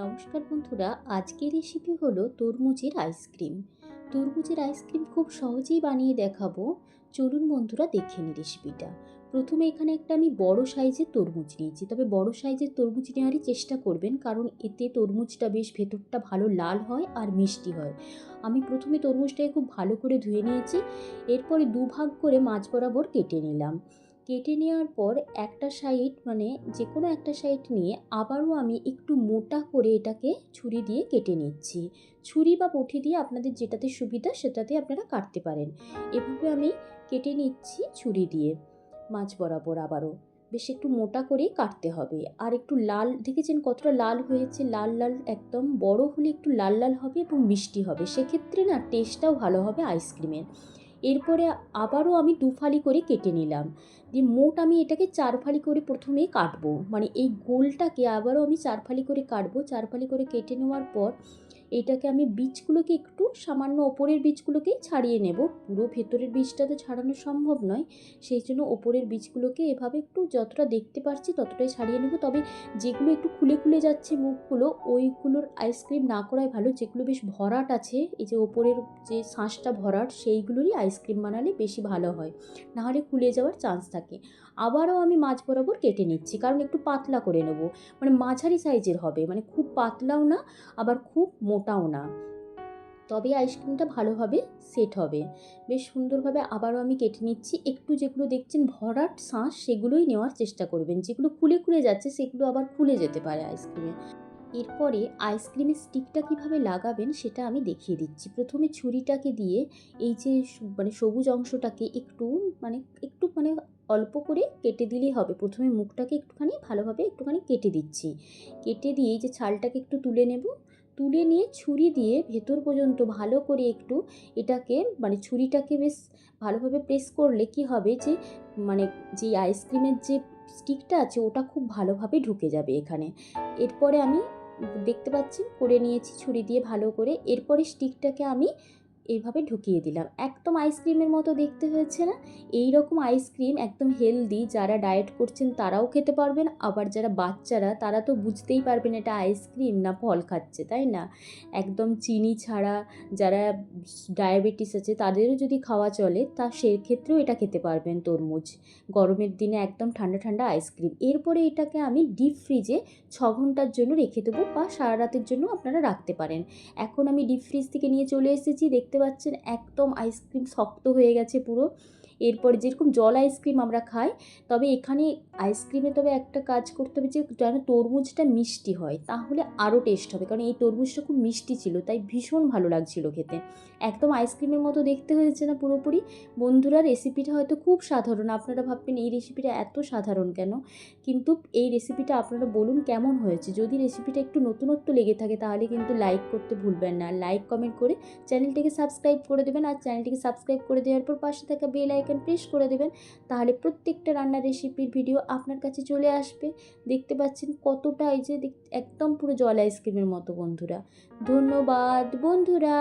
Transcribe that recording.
নমস্কার বন্ধুরা, আজকের রেসিপি হলো তরমুজের আইসক্রিম তরমুজের আইসক্রিম খুব সহজেই বানিয়ে দেখাবো। চলুন বন্ধুরা, দেখে নিই রেসিপিটা প্রথমে এখানে একটা আমি বড় সাইজের তরমুজ নিয়েছি। তবে বড় সাইজের তরমুজ নেওয়ারই চেষ্টা করবেন, কারণ এতে তরমুজটা বেশ ভেতরটা ভালো লাল হয় আর মিষ্টি হয়। আমি প্রথমে তরমুজটাকে খুব ভালো করে ধুয়ে নিয়েছি। এরপরে দুভাগ করে মাছ বরাবর কেটে নিলাম। কেটে নেওয়ার পর একটা সাইড মানে যে কোনো একটা সাইড নিয়ে আবারও আমি একটু মোটা করে এটাকে ছুরি দিয়ে কেটে নিচ্ছি। ছুরি বা বটি দিয়ে আপনাদের যেটাতে সুবিধা সেটাতে আপনারা কাটতে পারেন। এভাবে আমি কেটে নিচ্ছি ছুরি দিয়ে মাছ বরাবর আবারও। বেশ একটু মোটা করেই কাটতে হবে। আর একটু লাল, দেখেছেন কতটা লাল হয়েছে? লাল লাল, একদম বড় হলে একটু লাল লাল হবে এবং মিষ্টি হবে। সেক্ষেত্রে না টেস্টটাও ভালো হবে আইসক্রিমের এরপরে আবারও আমি দু ফালি করে কেটে নিলাম। দিয়ে মোট আমি এটাকে চার ফালি করে প্রথমে কাটবো। মানে এই গোলটাকে আবারও আমি চার ফালি করে কাটবো। চার ফালি করে কেটে নেওয়ার পর এটাকে আমি বীজগুলোকে একটু সামান্য ওপরের বীজগুলোকেই ছাড়িয়ে নেব। পুরো ভেতরের বীজটা তো ছাড়ানো সম্ভব নয়। সেই জন্য ওপরের বীজগুলোকে এভাবে একটু যতটা দেখতে পারছি ততটাই ছাড়িয়ে নেব। তবে যেগুলো একটু খুলে খুলে যাচ্ছে মুখগুলো, ওইগুলোর আইসক্রিম না করাই ভালো। যেগুলো বেশ ভরাট আছে, এই যে ওপরের যে শাঁসটা ভরাট, সেইগুলোরই আইসক্রিম বানালে বেশি ভালো হয়। নাহলে খুলে যাওয়ার চান্স থাকে। আবারও আমি মাছ বরাবর কেটে নিচ্ছি, কারণ একটু পাতলা করে নেব। মানে মাঝারি সাইজের হবে। মানে খুব পাতলাও না, আবার খুব মোটাও না। তবে আইসক্রিমটা ভালোভাবে সেট হবে বেশ সুন্দরভাবে আবারও আমি কেটে নিচ্ছি। একটু যেগুলো দেখছেন ভরাট শাঁস, সেগুলোই নেওয়ার চেষ্টা করবেন। যেগুলো খুলে খুলে যাচ্ছে, সেগুলো আবার খুলে যেতে পারে আইসক্রিমে এরপরে আইসক্রিমের স্টিকটা কীভাবে লাগাবেন, সেটা আমি দেখিয়ে দিচ্ছি। প্রথমে ছুরিটাকে দিয়ে এই যে মানে সবুজ অংশটাকে একটু মানে একটু মানে অল্প করে কেটে দিলেই হবে। প্রথমে মুখটাকে একটুখানি ভালোভাবে একটুখানি কেটে দিচ্ছি। কেটে দিয়ে এই যে ছালটাকে একটু তুলে নেব। তুলে নিয়ে ছুরি দিয়ে ভেতর পর্যন্ত ভালো করে একটু এটাকে মানে ছুরিটাকে বেশ ভালোভাবে প্রেস করলে কি হবে যে মানে যে আইসক্রিমের যে স্টিকটা আছে, ওটা খুব ভালোভাবে ঢুকে যাবে এখানে। এরপরে আমি দেখতে পাচ্ছি, করে নিয়েছি ছুরি দিয়ে ভালো করে। এরপরে স্টিকটাকে আমি এইভাবে ঢুকিয়ে দিলাম। একদম আইসক্রিমের মতো দেখতে হয়েছে না? এই রকম আইসক্রিম একদম হেলদি যারা ডায়েট করছেন তারাও খেতে পারবেন, আবার যারা বাচ্চারা তারা তো বুঝতেই পারবেন এটা আইসক্রিম না ফল খাচ্ছে, তাই না? একদম চিনি ছাড়া যারা ডায়াবেটিস আছে তাদেরও যদি খাওয়া চলে তা সেক্ষেত্রেও এটা খেতে পারবেন তরমুজ। গরমের দিনে একদম ঠান্ডা ঠান্ডা আইসক্রিম এরপরে এটাকে আমি ডিপ ফ্রিজে ছ ঘণ্টার জন্য রেখে দেবো বা সারা রাতের জন্য আপনারা রাখতে পারেন। এখন আমি ডিপ ফ্রিজ থেকে নিয়ে চলে এসেছি, দেখতে পাচ্ছেন একদম আইসক্রিম শক্ত হয়ে গেছে পুরো। এরপর যেরকম জল আইসক্রিম আমরা খাই, তবে এখানে আইসক্রিমে তবে একটা কাজ করতে হবে যে, যেন তরমুজটা মিষ্টি হয়, তাহলে আরও টেস্ট হবে। কারণ এই তরমুজটা খুব মিষ্টি ছিল, তাই ভীষণ ভালো লাগছিল খেতে। একদম আইসক্রিমের মতো দেখতে হয়েছে না পুরোপুরি। বন্ধুরা রেসিপিটা হয়তো খুব সাধারণ, আপনারা ভাববেন এই রেসিপিটা এত সাধারণ কেন? কিন্তু এই রেসিপিটা আপনারা বলুন কেমন হয়েছে। যদি রেসিপিটা একটু নতুনত্ব লেগে থাকে, তাহলে কিন্তু লাইক করতে ভুলবেন না। লাইক কমেন্ট করে চ্যানেলটিকে সাবস্ক্রাইব করে দেবেন। আর চ্যানেলটিকে সাবস্ক্রাইব করে দেওয়ার পর পাশে থাকা বেল আইকন প্রেস করে দেবেন, তাহলে প্রত্যেকটা রান্নার রেসিপির ভিডিও আপনার কাছে চলে আসবে। দেখতে পাচ্ছেন কতটা এই যে একদম পুরো জল আইসক্রিমের মতো বন্ধুরা। ধন্যবাদ বন্ধুরা।